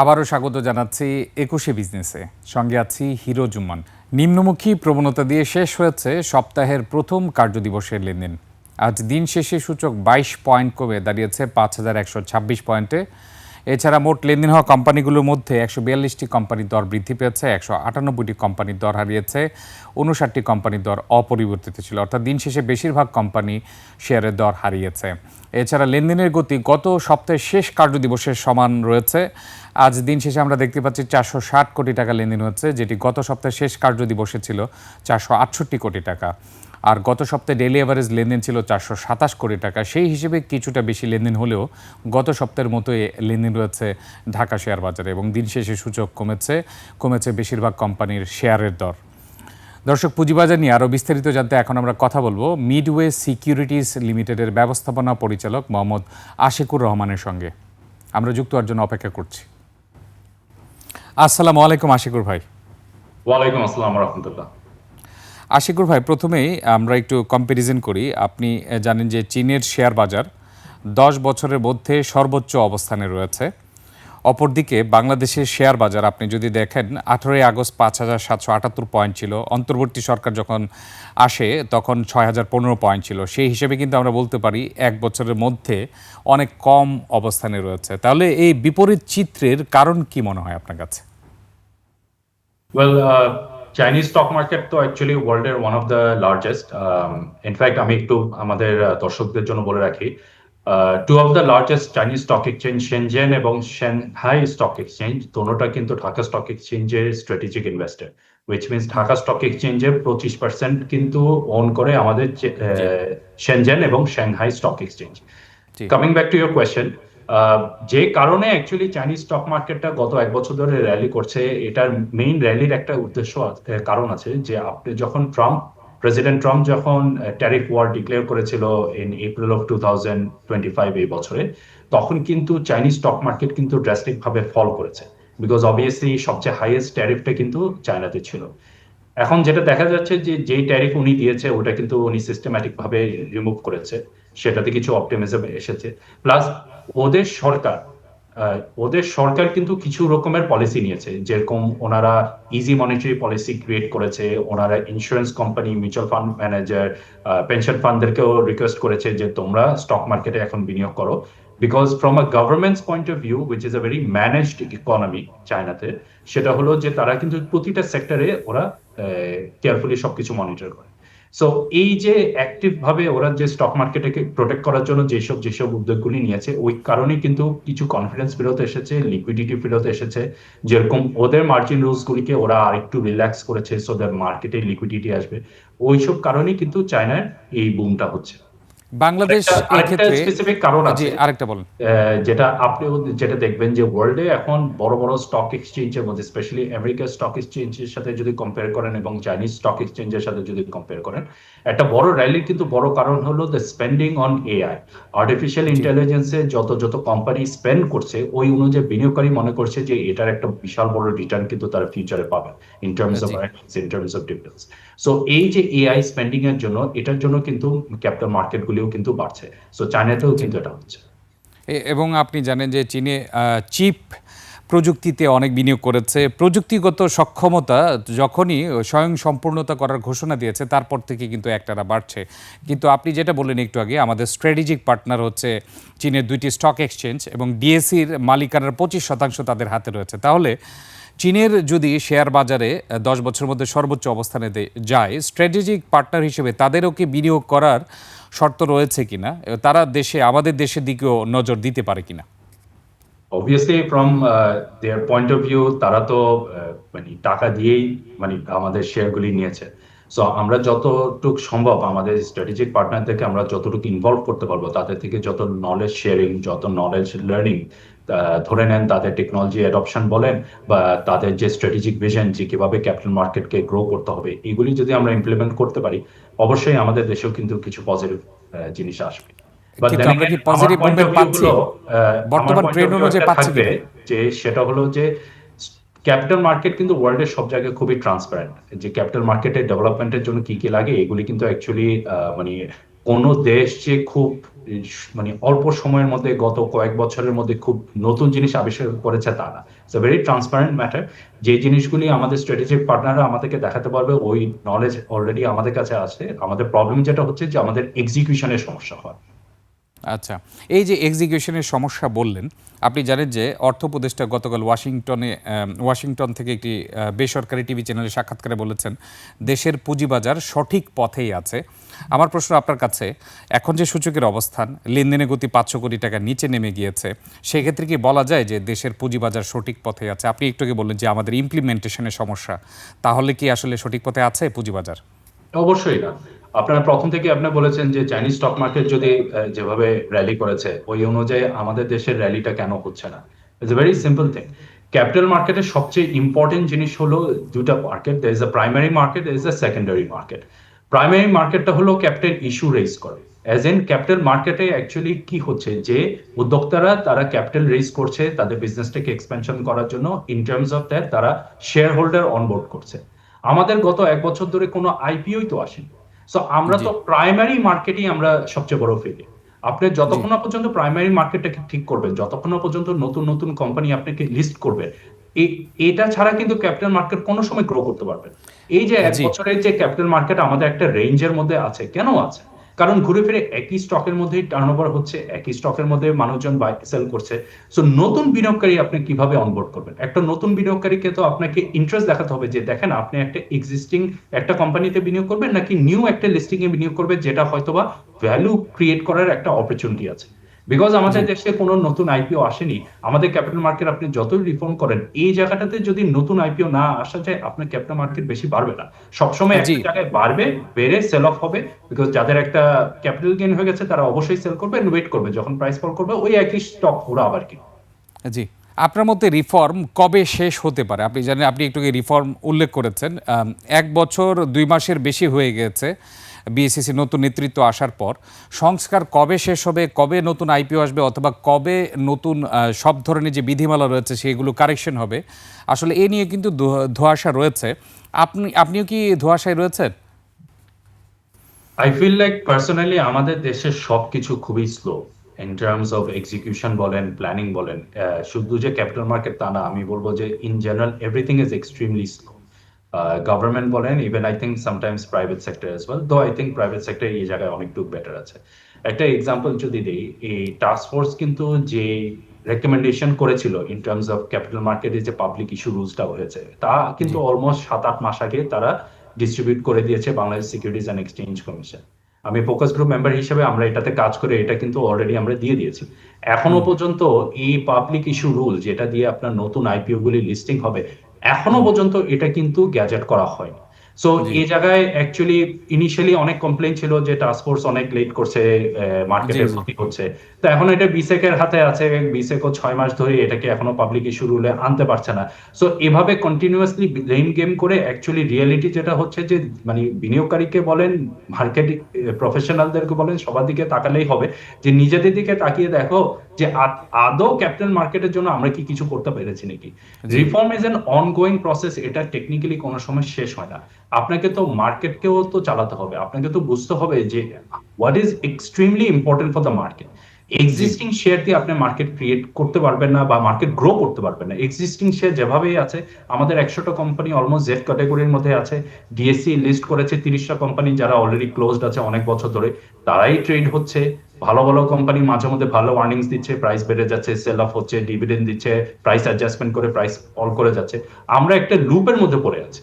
আবারও স্বাগত জানাচ্ছি একুশে বিজনেসে। সঙ্গে আছি হিরো জুম্মান। নিম্নমুখী প্রবণতা দিয়ে শেষ হয়েছে সপ্তাহের প্রথম কার্যদিবসের লেনদেন। আজ দিন শেষে সূচক বাইশ পয়েন্ট কমে দাঁড়িয়েছে পাঁচ হাজার একশো ছাব্বিশ পয়েন্টে। এছাড়া মোট লেনদেন হওয়া কোম্পানিগুলোর মধ্যে একশো বিয়াল্লিশটি কোম্পানির দর বৃদ্ধি পেয়েছে, একশো আটানব্বইটি কোম্পানির দর হারিয়েছে উনষাটটি কোম্পানির দর অপরিবর্তিত ছিল। অর্থাৎ দিন শেষে বেশিরভাগ কোম্পানি শেয়ারের দর হারিয়েছে। এছাড়া লেনদেনের গতি গত সপ্তাহের শেষ কার্যদিবসের সমান রয়েছে। আজ দিন শেষে আমরা দেখতে পাচ্ছি চারশো ষাট কোটি টাকা লেনদেন হচ্ছে, যেটি গত সপ্তাহের শেষ কার্যদিবসে ছিল চারশো আটষট্টি কোটি টাকা। আর গত সপ্তাহে ডেলি অ্যাভারেজ লেনদেন ছিল চারশো সাতাশ কোটি টাকা। সেই হিসেবে কিছুটা বেশি লেনদেন হলেও গত সপ্তাহের মতোই লেনদেন রয়েছে ঢাকা শেয়ার বাজারে এবং দিন শেষে সূচক কমেছে কমেছে বেশিরভাগ কোম্পানির শেয়ারের দর। দর্শক, পুঁজিবাজার নিয়ে আরও বিস্তারিত জানতে এখন আমরা কথা বলব মিডওয়ে সিকিউরিটিজ লিমিটেডের ব্যবস্থাপনা পরিচালক মোহাম্মদ আশিকুর রহমানের সঙ্গে। আমরা যুক্ত হওয়ার জন্য অপেক্ষা করছি। আসসালামু আলাইকুম আশিকুর ভাই। ওয়ালাইকুম আসসালাম রহমতুল্লাহ। আশিকুর ভাই, প্রথমেই আমরা একটু কম্প্যারিজন করি। আপনি জানেন যে চীনের শেয়ার বাজার দশ বছরের মধ্যে সর্বোচ্চ অবস্থানে রয়েছে। অপরদিকে বাংলাদেশের শেয়ার বাজার, আপনি যদি দেখেন, আঠেরোই আগস্ট পাঁচ হাজার সাতশো আটাত্তর পয়েন্ট ছিল। অন্তর্বর্তী সরকার যখন আসে, তখন ছয় হাজার পনেরো পয়েন্ট ছিল। সেই হিসেবে কিন্তু আমরা বলতে পারি, এক বছরের মধ্যে অনেক কম অবস্থানে রয়েছে। তাহলে এই বিপরীত চিত্রের কারণ কি মনে হয় আপনার কাছে? ওয়েল চাইনিজ স্টক মার্কেট তো অ্যাকচুয়ালি ওয়ার্ল্ডের one of the largest in fact আমি একটু আমাদের দর্শকদের জন্য বলে রাখি two of the largest Chinese stock exchange Shenzhen এবং শেনহাই স্টক এক্সচেঞ্জ দোনোটা কিন্তু ঢাকা স্টক এক্সচেঞ্জের strategic investor which means Dhaka stock এক্সচেঞ্জের পঁচিশ পার্সেন্ট কিন্তু ওন করে আমাদের শেনজেন এবং Shanghai stock exchange. Coming back to your question যে কারণে অ্যাকচুয়ালি চাইনিজ স্টক মার্কেটটা গত এক বছর ধরে র্যালি করছে, এটার মেইন র্যালির একটা উদ্দেশ্য কারণ আছে যে আপনি যখন ট্রাম্প প্রেসিডেন্ট ট্রাম্প যখন ট্যারিফ ওয়ার ডিক্লেয়ার করেছিল in April of two thousand twenty five এই বছরে, তখন কিন্তু চাইনিজ স্টক মার্কেট কিন্তু ড্রাস্টিক ভাবে ফল করেছে। বিকজ অবভিয়াসলি সবচেয়ে হাইয়েস্ট ট্যারিফটা কিন্তু চায়নাতে ছিল। এখন যেটা দেখা যাচ্ছে যে যেই ট্যারিফ উনি দিয়েছে, ওটা কিন্তু উনি সিস্টেম্যাটিক ভাবে রিমুভ করেছে। সেটাতে কিছু অপটিমিজম এসেছে। প্লাস ওদের সরকার ওদের সরকার কিন্তু কিছু রকমের পলিসি নিয়েছে। যেরকম ওনারা ইজি মনিটারি পলিসি ক্রিয়েট করেছে, ওনারা insurance company mutual fund manager pension ফান্ডদেরকেও request করেছে যে তোমরা স্টক মার্কেটে এখন বিনিয়োগ করো। Because from a government's point of view which is a very managed economy চায়নাতে সেটা হলো যে তারা কিন্তু প্রতিটা সেক্টরে ওরা কেয়ারফুলি সবকিছু মনিটর করে। সো এই যে অ্যাক্টিভ ভাবে ওরা যে স্টক মার্কেটকে প্রোটেক্ট করার জন্য যেসব যেসব উদ্যোগগুলি নিয়েছে, ওই কারণে কিন্তু কিছু কনফিডেন্স ফেরত এসেছে লিকুইডিটি ফেরত এসেছে। যেরকম ওদের মার্জিন রুলস গুলিকে ওরা আরেকটু রিল্যাক্স করেছে সো দ্যাট মার্কেটে লিকুইডিটি আসবে। ওইসব কারণেই কিন্তু চায়নার এই বুমটা হচ্ছে। বাংলাদেশ এই আরেকটা ক্ষেত্রে স্পেসিফিক কারণ আছে। আরেকটা বলেন। যেটা আপনি যেটা দেখবেন যে ওয়ার্ল্ডে এখন বড় বড় স্টক এক্সচেঞ্জের মধ্যে স্পেশালি আমেরিকার স্টক এক্সচেঞ্জের সাথে যদি কম্পেয়ার করেন এবং চাইনিজ স্টক এক্সচেঞ্জের সাথে যদি কম্পেয়ার করেন একটা বড় র্যালির কিন্তু বড় কারণ হলো the spending on AI artificial ইন্টেলিজেন্সে যত যত কোম্পানি স্পেন্ড করছে ওই অনুযায়ী বিনিয়োগকারী মনে করছে যে এটার একটা বিশাল বড় রিটার্ন কিন্তু তারা ফিউচারে পাবে in terms of in terms of dividends so এই যে এআই স্পেন্ডিং এর জন্য এটার জন্য কিন্তু ক্যাপিটাল মার্কেটগুলিও কিন্তু বাড়ছে। সো চায়নাতেও কিন্তু এটা হচ্ছে। এবং আপনি জানেন যে চীনে চিপ প্রযুক্তিতে অনেক বিনিয়োগ করেছে। প্রযুক্তিগত সক্ষমতা যখনই স্বয়ং সম্পূর্ণতা করার ঘোষণা দিয়েছে তারপর থেকে কিন্তু একটানা বাড়ছে। কিন্তু আপনি যেটা বললেন একটু আগে আমাদের স্ট্র্যাটেজিক পার্টনার হচ্ছে চীনের দুইটি স্টক এক্সচেঞ্জ এবং ডিএসসির মালিকানার পঁচিশ শতাংশ তাদের হাতে রয়েছে। তাহলে চীনের যদি শেয়ার বাজারে দশ বছরের মধ্যে সর্বোচ্চ অবস্থানে যায় স্ট্র্যাটেজিক পার্টনার হিসেবে তাদেরও কি বিনিয়োগ করার শর্ত রয়েছে কিনা তারা দেশে আমাদের দেশের দিকেও নজর দিতে পারে কিনা? Obviously from their point of view তারা তো আহ, মানে টাকা দিয়েই মানে আমাদের শেয়ারগুলি নিয়েছে। সো আমরা যতটুক সম্ভব আমাদের স্ট্র্যাটেজিক পার্টনার থেকে আমরা যতটুকু ইনভলভ করতে পারব তাদের থেকে যত নলেজ শেয়ারিং যত নলেজ লার্নিং ধরে নেন তাদের টেকনোলজি অ্যাডপশন বলেন বা তাদের যে স্ট্র্যাটেজিক ভিশন যে কীভাবে ক্যাপিটাল মার্কেটকে গ্রো করতে হবে এগুলি যদি আমরা ইমপ্লিমেন্ট করতে পারি অবশ্যই আমাদের দেশেও কিন্তু কিছু পজিটিভ জিনিস আসবে। বর্তমান অনুযায়ী থাকবে যে সেটা হলো যে ক্যাপিটাল মার্কেট কিন্তু ওয়ার্ল্ডের সব জায়গায় খুবই ট্রান্সপারেন্ট যে ক্যাপিটাল মার্কেটের ডেভেলপমেন্টের জন্য কি কি লাগে এগুলি কিন্তু অ্যাকচুয়ালি মানে কোনো দেশ যে খুব মানে অল্প সময়ের মধ্যে, গত কয়েক বছরের মধ্যে খুব নতুন জিনিস আবিষ্কার করেছে তা না। ইটস ভেরি ট্রান্সপারেন্ট ম্যাটার যে জিনিসগুলি আমাদের স্ট্র্যাটেজিক পার্টনাররা আমাদেরকে দেখাতে পারবে, ওই নলেজ অলরেডি আমাদের কাছে আছে। আমাদের প্রবলেম যেটা হচ্ছে যে আমাদের এক্সিকিউশনের সমস্যা হয়। আচ্ছা এই যে এক্সিকিউশনের সমস্যা বললেন, আপনি জানেন যে অর্থ উপদেষ্টা গতকাল ওয়াশিংটনে ওয়াশিংটন থেকে একটি বেসরকারি টিভি চ্যানেলে সাক্ষাৎকারে বলেছেন, দেশের পুঁজিবাজার সঠিক পথেই আছে। আমার প্রশ্ন আপনার কাছে, এখন যে সূচকের অবস্থান, লেনদেনের গতি পাঁচশো কোটি টাকা নিচে নেমে গিয়েছে, সেক্ষেত্রে কি বলা যায় যে দেশের পুঁজিবাজার সঠিক পথে আছে? আপনি একটু বললেন যে আমাদের ইমপ্লিমেন্টেশনের সমস্যা, তাহলে কি আসলে সঠিক পথে আছে পুঁজিবাজার? অবশ্যই না আপনারা প্রথম থেকে আপনি বলেছেন যে চাইনিজ স্টক মার্কেট যদি যেভাবে র্যালি করেছে, ওই অনুযায়ী আমাদের দেশের র্যালিটা কেন হচ্ছে না? It's a very simple thing capital মার্কেটের সবচেয়ে ইম্পর্টেন্ট জিনিস হলো দুটা market there is a primary market is a secondary market primary মার্কেটটা হলো ক্যাপিটাল ইস্যু রেজ করে। অ্যাজ এন ক্যাপিটাল মার্কেটে অ্যাকচুয়ালি কি হচ্ছে? যে উদ্যোক্তারা তারা ক্যাপিটাল রেজ করছে, তাদের বিজনেসটাকে এক্সপেনশন করার জন্য ইন টার্মস অফ দ্যাট তারা শেয়ার হোল্ডার অনবোর্ড করছে। আমাদের গত এক বছর ধরে কোনো আইপিওই তো আসেনি। সো আমরা তো প্রাইমারি মার্কেটই আমরা সবচেয়ে বড় ফেলি আপনি যতক্ষণ না পর্যন্ত প্রাইমারি মার্কেটটাকে ঠিক করবেন যতক্ষণ না পর্যন্ত নতুন নতুন কোম্পানি আপনাকে লিস্ট করবে এটা ছাড়া কিন্তু ক্যাপিটাল মার্কেট কোনো সময় গ্রো করতে পারবে। এই যে এক বছরের যে ক্যাপিটাল মার্কেট আমাদের একটা রেঞ্জের মধ্যে আছে কেন আছে? কারণ ঘুরে ফিরে একই স্টকের মধ্যেই টার্নওভার হচ্ছে, একই স্টকের মধ্যে মানুষজন বাই সেল করছে। সো নতুন বিনিয়োগকারী আপনি কীভাবে অনবোর্ড করবেন? একটা নতুন বিনিয়োগকারীকে তো আপনাকে ইন্টারেস্ট দেখাতে হবে যে, দেখেন আপনি একটা এক্সিস্টিং একটা কোম্পানিতে বিনিয়োগ করবেন নাকি নিউ একটা লিস্টিং এ বিনিয়োগ করবেন, যেটা হয়তোবা ভ্যালু ক্রিয়েট করার একটা অপরচুনিটি আছে। বিকজ আমাদের দেশে কোনো নতুন আইপিও আসেনি আমাদের ক্যাপিটাল মার্কেট আপনি যতই রিফর্ম করেন এই জায়গাটাতে যদি নতুন আইপিও না আসা যায় আপনার ক্যাপিটাল মার্কেট বেশি বাড়বে না। সবসময়। একটা জায়গায় বাড়বে বেড়ে সেল অফ হবে বিকজ যাদের একটা ক্যাপিটাল গেইন হয়ে গেছে তারা অবশ্যই সেল করবে ওয়েট করবে। যখন প্রাইস ফল করবে ওই একই স্টক ওরা আবার কিনবে জি। আপনার মতে রিফর্ম কবে শেষ হতে পারে? আপনি জানেন আপনি একটু রিফর্ম উল্লেখ করেছেন এক বছর দুই মাসের বেশি হয়ে গেছে। বিএসসিসি নতুন নেতৃত্ব আসার পর, সংস্কার কবে শেষ হবে, কবে নতুন আইপিও আসবে, অথবা কবে নতুন সব ধরনের যে বিধিমালা রয়েছে সেগুলো কারেকশন হবে, আসলে এ নিয়ে কিন্তু ধোয়া- ধোঁয়াশা রয়েছে। আপনি, আপনিও কি ধোঁয়াশায় রয়েছেন? আই ফিল লাইক পার্সোনালি আমাদের দেশের সবকিছু খুবই slow in terms of execution বলেন প্ল্যানিং বলেন শুধু যে ক্যাপিটাল মার্কেট তা না, আমি বলব যে in general everything is extremely slow government বলেন even I think sometimes private sector as well though I think private sector এই জায়গায় অনেকটুকু বেটার আছে। একটা এক্সাম্পল যদি দিই এই টাস্ক ফোর্স কিন্তু যে রেকমেন্ডেশন করেছিল ইন টার্মস অফ ক্যাপিটাল মার্কেটে যে পাবলিক ইস্যু রুলসটা হয়েছে তা কিন্তু অলমোস্ট সাত আট মাস আগে তারা ডিস্ট্রিবিউট করে দিয়েছে Bangladesh securities and exchange commission আমি ফোকাস গ্রুপ মেম্বার হিসেবে আমরা এটাতে কাজ করে এটা কিন্তু অলরেডি আমরা দিয়ে দিয়েছি। এখনও পর্যন্ত এই পাবলিক ইস্যু রুল যেটা দিয়ে আপনার নতুন আইপিও গুলি লিস্টিং হবে এখনও পর্যন্ত এটা কিন্তু গ্যাজেট করা হয়নি। সো এই জায়গায় অ্যাকচুয়ালি ইনিশিয়ালি অনেক কমপ্লেন ছিল যে টাস্ক ফোর্স অনেক লেট করছে মার্কেটের। ক্ষতি করছে। তো এখন এটা বিসেকের হাতে আছে বিসেকও ছয় মাস ধরে এটাকে এখনও পাবলিক ইস্যু রুলে আনতে পারছে না। সো এভাবে কন্টিনিউয়াসলি ব্লেম গেম করে অ্যাকচুয়ালি রিয়েলিটি যেটা হচ্ছে যে মানে বিনিয়োগকারীকে বলেন মার্কেট প্রফেশনালদেরকে বলেন সবার দিকে তাকালেই হবে। যে নিজেদের দিকে তাকিয়ে দেখো যে আদৌ ক্যাপিটাল মার্কেটের জন্য আমরা কি কিছু করতে পেরেছি নাকি? Reform is an ongoing process এটা টেকনিক্যালি কোনো সময় শেষ হয় না। আপনাকে তো মার্কেটকেও তো চালাতে হবে আপনাকে তো বুঝতে হবে যে what is extremely important for the market existing share দিয়ে আপনি মার্কেট ক্রিয়েট করতে পারবেন না বা মার্কেট গ্রো করতে পারবেন না। এক্সিস্টিং শেয়ার যেভাবেই আছে আমাদের একশোটা কোম্পানি অলমোস্ট জেড ক্যাটাগরির মধ্যে আছে। ডিএসসি লিস্ট করেছে তিরিশটা কোম্পানি যারা অলরেডি ক্লোজড আছে অনেক বছর ধরে তারাই ট্রেড হচ্ছে। ভালো ভালো কোম্পানি মাঝে মধ্যে ভালো আর্নিংস দিচ্ছে প্রাইস বেড়ে যাচ্ছে সেল অফ হচ্ছে ডিভিডেন্ড দিচ্ছে প্রাইস অ্যাডজাস্টমেন্ট করে প্রাইস অল করে যাচ্ছে। আমরা একটা লুপের মধ্যে পড়ে আছি।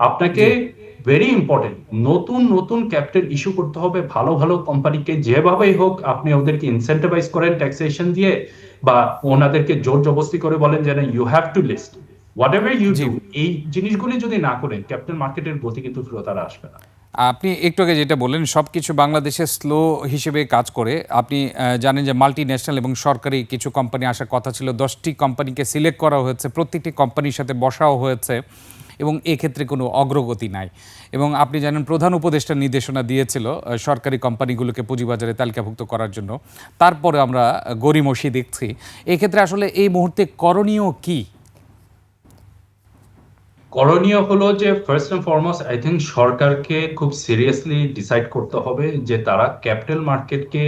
আপনাকে ভেরি ইম্পর্টেন্ট নতুন নতুন ক্যাপিটাল ইস্যু করতে হবে ভালো ভালো কোম্পানিকে যেভাবেই হোক আপনি ওদেরকে ইনসেন্টিভাইজ করেন ট্যাক্সেশন দিয়ে বা ওনাদেরকে জোর জবস্তি করে বলেন যে you have to list whatever you. Do এই জিনিসগুলি যদি না করেন ক্যাপিটাল মার্কেটের গতি কিন্তু ফেরত আর আসবে না। আপনি একটু আগে যেটা বললেন সব কিছু বাংলাদেশে স্লো হিসেবে কাজ করে। আপনি জানেন যে মাল্টি ন্যাশনাল এবং সরকারি কিছু কোম্পানি আসার কথা ছিল দশটি কোম্পানিকে সিলেক্ট করা হয়েছে প্রত্যেকটি কোম্পানির সাথে বসাও হয়েছে এবং এক্ষেত্রে কোনো অগ্রগতি নাই। এবং আপনি জানেন প্রধান উপদেষ্টা নির্দেশনা দিয়েছিল সরকারি কোম্পানিগুলোকে পুঁজিবাজারে তালিকাভুক্ত করার জন্য। তারপরে আমরা আহ, গড়িমসি দেখছি। এক্ষেত্রে আসলে এই মুহূর্তে করণীয় কি? করণীয় হলো যে first and foremost I think সরকারকে খুব সিরিয়াসলি ডিসাইড করতে হবে যে তারা ক্যাপিটাল মার্কেটকে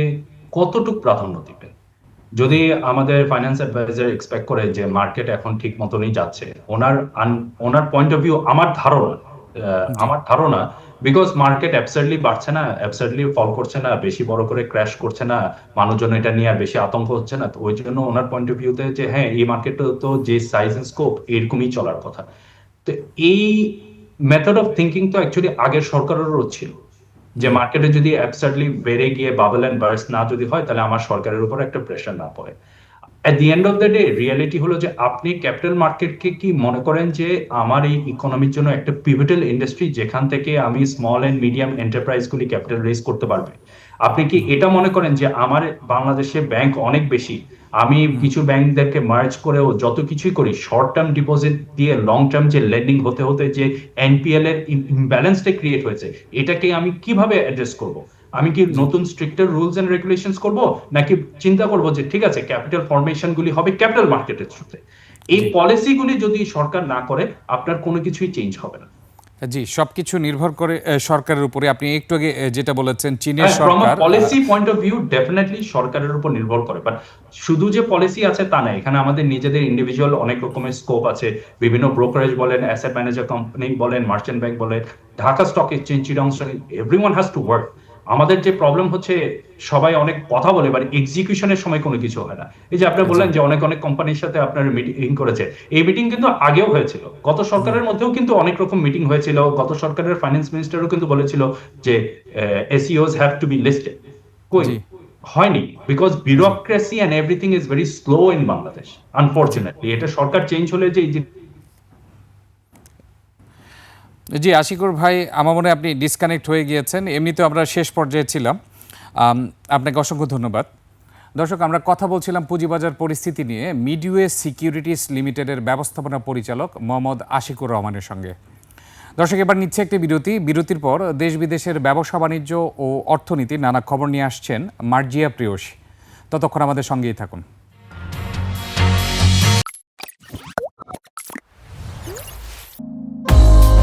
কতটুক প্রাধান্য দিবেন যদি আমাদের ফাইন্যান্স অ্যাডভাইজার এক্সপেক্ট করে যে মার্কেট এখন ঠিক মতনই যাচ্ছে, ওনার ওনার পয়েন্ট অফ ভিউ আমার ধারণা আমার ধারণা বিকজ মার্কেট অ্যাবসার্ডলি বাড়ছে না অ্যাবসার্ডলি ফল করছে না, বেশি বড় করে ক্র্যাশ করছে না, মানুষজন এটা নিয়ে বেশি আতঙ্ক হচ্ছে না, তো ওই জন্য ওনার পয়েন্ট অফ ভিউতে যে হ্যাঁ এই মার্কেট তো যে সাইজ এন্ড স্কোপ এরকমই চলার কথা। তো এই মেথড অফ থিঙ্কিং তো অ্যাকচুয়ালি আগের সরকারেরও ছিল। যে মার্কেটে যদি অ্যাবসার্ডলি বেড়ে গিয়ে বাবল অ্যান্ড বার্স না যদি হয় তাহলে আমার সরকারের উপর একটা প্রেশার না পড়ে। At the end of the day reality হলো যে আপনি ক্যাপিটাল মার্কেটকে কি মনে করেন যে আমার এই ইকোনমির জন্য একটা পিভিটাল ইন্ডাস্ট্রি যেখান থেকে আমি স্মল অ্যান্ড মিডিয়াম এন্টারপ্রাইজগুলি ক্যাপিটাল রেজ করতে পারবে? আপনি কি এটা মনে করেন যে আমার বাংলাদেশে ব্যাংক অনেক বেশি আমি কিছু ব্যাংকদেরকে মার্জ করেও যত কিছুই করি শর্ট টার্ম ডিপোজিট দিয়ে লং টার্ম যে লেন্ডিং হতে হতে যে এনপিএল এর ইমব্যালেন্সটা ক্রিয়েট হয়েছে এটাকে আমি কীভাবে অ্যাড্রেস করব? আমি কি নতুন স্ট্রিক্টার রুলস এন্ড রেগুলেশনস করব? নাকি চিন্তা করব যে ঠিক আছে ক্যাপিটাল ফরমেশন গুলি হবে ক্যাপিটাল মার্কেটের থ্রুতে এই পলিসিগুলি যদি সরকার না করে আপনার কোনো কিছুই চেঞ্জ হবে না। জি সবকিছু নির্ভর করে সরকারের উপরে। আপনি একটু আগে যেটা বলেছেন চীনের সরকার policy point of view definitely সরকারের উপর নির্ভর করে। বাট শুধু যে পলিসি আছে তা না এখানে আমাদের নিজেদের ইন্ডিভিজুয়াল অনেক রকমের স্কোপ আছে। বিভিন্ন ব্রোকারেজ বলেন অ্যাসেট ম্যানেজার কোম্পানি বলেন মার্চেন্ট ব্যাংক বলেন ঢাকা স্টক এক্সচেঞ্জ চিরং এভরিওয়ান হ্যাজ টু ওয়ার্ক আমাদের যে প্রবলেম হচ্ছে সবাই অনেক কথা বলে বাট এক্সিকিউশনের সময় কোনো কিছু হয় না। এই যে আপনি বললেন যে অনেক অনেক কোম্পানির সাথে আপনার মিটিং করেছে এই মিটিং কিন্তু আগেও হয়েছিল। গত সরকারের মধ্যেও কিন্তু অনেক রকম মিটিং হয়েছিল। গত সরকারের ফাইন্যান্স মিনিস্টারও কিন্তু বলেছিল যে SOEs have to be listed কই? হয়নি because bureaucracy and everything is very slow in Bangladesh unfortunately এটা সরকার চেঞ্জ হলে যে জি আশিকুর ভাই আমার মনে হয় আপনি ডিসকানেক্ট হয়ে গিয়েছেন। এমনিতেও আমরা শেষ পর্যায়ে ছিলাম। আপনাকে অসংখ্য ধন্যবাদ। দর্শক, আমরা কথা বলছিলাম পুঁজিবাজার পরিস্থিতি নিয়ে। মিডওয়ে সিকিউরিটিস লিমিটেডের ব্যবস্থাপনা পরিচালক মোহাম্মদ আশিকুর রহমানের সঙ্গে। দর্শক, এবার নিচ্ছে একটি বিরতি। বিরতির পর দেশ বিদেশের ব্যবসা বাণিজ্য ও অর্থনীতি নানা খবর নিয়ে আসছেন মার্জিয়া প্রিয়সী। ততক্ষণ আমাদের সঙ্গেই থাকুন।